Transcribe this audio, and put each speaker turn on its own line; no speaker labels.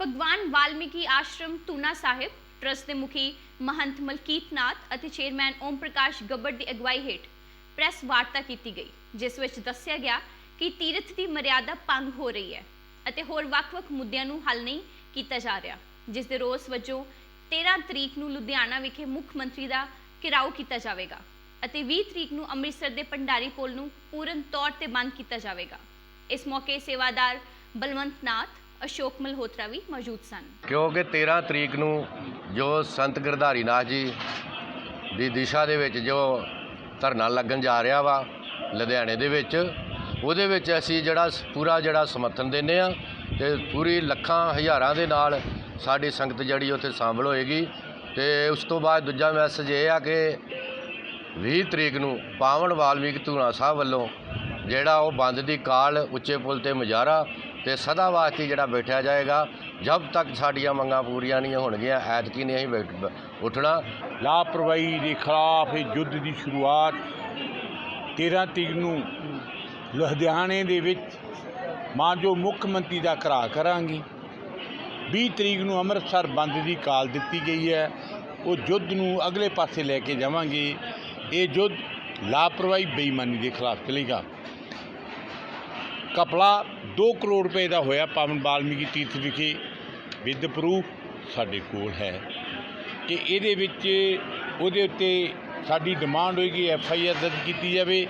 ਭਗਵਾਨ ਵਾਲਮੀਕੀ ਆਸ਼ਰਮ ਤੂਨਾ ਸਾਹਿਬ, ਟਰਸਟ ਦੇ ਮੁਖੀ ਮਹੰਤ ਮਲਕੀਤ ਨਾਥ ਅਤੇ ਚੇਅਰਮੈਨ ਓਮ ਪ੍ਰਕਾਸ਼ ਗੱਬੜ ਦੀ ਅਗਵਾਈ ਹੇਠ ਪ੍ਰੈਸ ਵਾਰਤਾ ਕੀਤੀ ਗਈ, ਜਿਸ ਵਿੱਚ ਦੱਸਿਆ ਗਿਆ ਕਿ ਤੀਰਥ ਦੀ ਮਰਿਆਦਾ ਭੰਗ ਹੋ ਰਹੀ ਹੈ ਅਤੇ ਹੋਰ ਵੱਖ-ਵੱਖ ਮੁੱਦਿਆਂ ਨੂੰ ਹੱਲ ਨਹੀਂ ਕੀਤਾ ਜਾ ਰਿਹਾ, ਜਿਸ ਦੇ ਰੋਸ ਵਜੋਂ 13 ਤਰੀਕ ਨੂੰ ਲੁਧਿਆਣਾ ਵਿਖੇ ਮੁੱਖ ਮੰਤਰੀ ਦਾ ਘਿਰਾਓ ਕੀਤਾ ਜਾਵੇਗਾ ਅਤੇ 20 ਤਰੀਕ ਨੂੰ ਅੰਮ੍ਰਿਤਸਰ ਦੇ ਭੰਡਾਰੀ ਪੁਲ ਨੂੰ ਪੂਰਨ ਤੌਰ ਤੇ ਬੰਦ ਕੀਤਾ ਜਾਵੇਗਾ। ਇਸ ਮੌਕੇ ਸੇਵਾਦਾਰ ਬਲਵੰਤ ਨਾਥ ਅਸ਼ੋਕ ਮਲਹੋਤਰਾ ਵੀ ਮੌਜੂਦ ਸਨ।
ਕਿਉਂਕਿ 13 ਤਰੀਕ ਨੂੰ ਜੋ ਸੰਤ ਗਿਰਧਾਰੀ ਨਾਥ ਜੀ ਦੀ ਦਿਸ਼ਾ ਦੇ ਵਿੱਚ ਜੋ ਧਰਨਾ ਲੱਗਣ ਜਾ ਰਿਹਾ ਵਾ, ਲੁਧਿਆਣੇ ਦੇ ਵਿੱਚ, ਉਹਦੇ ਵਿੱਚ ਅਸੀਂ ਜਿਹੜਾ ਸ- ਪੂਰਾ ਜਿਹੜਾ ਸਮਰਥਨ ਦਿੰਦੇ ਆ ਤੇ ਪੂਰੀ ਲੱਖਾਂ ਹਜ਼ਾਰਾਂ ਦੇ ਨਾਲ ਸਾਡੀ ਸੰਗਤ ਜਿਹੜੀ ਉੱਥੇ ਸ਼ਾਮਲ ਹੋਏਗੀ ਤੇ ਉਸ ਤੋਂ ਬਾਅਦ ਦੂਜਾ ਮੈਸੇਜ ਇਹ ਆ ਕਿ 20 ਤਰੀਕ ਨੂੰ ਪਾਵਨ ਵਾਲਮੀਕ ਧੂਣਾ ਸਾਹਿਬ ਵੱਲੋਂ ਜਿਹੜਾ ਉਹ ਬੰਦ ਦੀ ਕਾਲ ਉੱਚੇ ਪੁਲ ਤੇ ਮੁਜ਼ਾਹਰਾ ਤੇ ਸਦਾ ਵਾਸਤੇ ਜਿਹੜਾ ਬੈਠਿਆ ਜਾਏਗਾ ਜਦ ਤੱਕ ਸਾਡੀਆਂ ਮੰਗਾਂ ਪੂਰੀਆਂ ਨਹੀਂ ਹੋਣਗੀਆਂ, ਐਤਕੀ ਨਹੀਂ ਅਸੀਂ ਬੈਠ- ਉੱਠਣਾ।
ਲਾਪਰਵਾਹੀ ਦੇ ਖਿਲਾਫ ਇਹ ਯੁੱਧ ਦੀ ਸ਼ੁਰੂਆਤ 13 ਤਰੀਕ ਨੂੰ ਲੁਧਿਆਣੇ ਦੇ ਵਿੱਚ ਮਾਂ ਜੋ ਮੁੱਖ ਮੰਤਰੀ ਦਾ ਘਰਾ ਕਰਾਂਗੇ। 20 ਤਰੀਕ ਨੂੰ ਅੰਮ੍ਰਿਤਸਰ ਬੰਦ ਦੀ ਕਾਲ ਦਿੱਤੀ ਗਈ ਹੈ। ਉਹ ਯੁੱਧ ਨੂੰ ਅਗਲੇ ਪਾਸੇ ਲੈ ਕੇ ਜਾਵਾਂਗੇ। ਇਹ ਯੁੱਧ ਲਾਪਰਵਾਹੀ ਬੇਈਮਾਨੀ ਦੇ ਖਿਲਾਫ ਚਲੇਗਾ। ਕਪਲਾ 2 ਕਰੋੜ ਰੁਪਏ ਦਾ ਹੋਇਆ ਪਾਵਨ ਵਾਲਮੀਕੀ ਤੀਰਥ ਵਿਖੇ। ਵਿਦ ਪ੍ਰੂਫ ਸਾਡੇ ਕੋਲ ਹੈ। ਕਿ ਇਹਦੇ ਵਿੱਚ ਉਹਦੇ ਉੱਤੇ ਸਾਡੀ ਡਿਮਾਂਡ ਹੋਏਗੀ ਐਫ ਆਈ ਆਰ ਦਰਜ ਕੀਤੀ ਜਾਵੇ।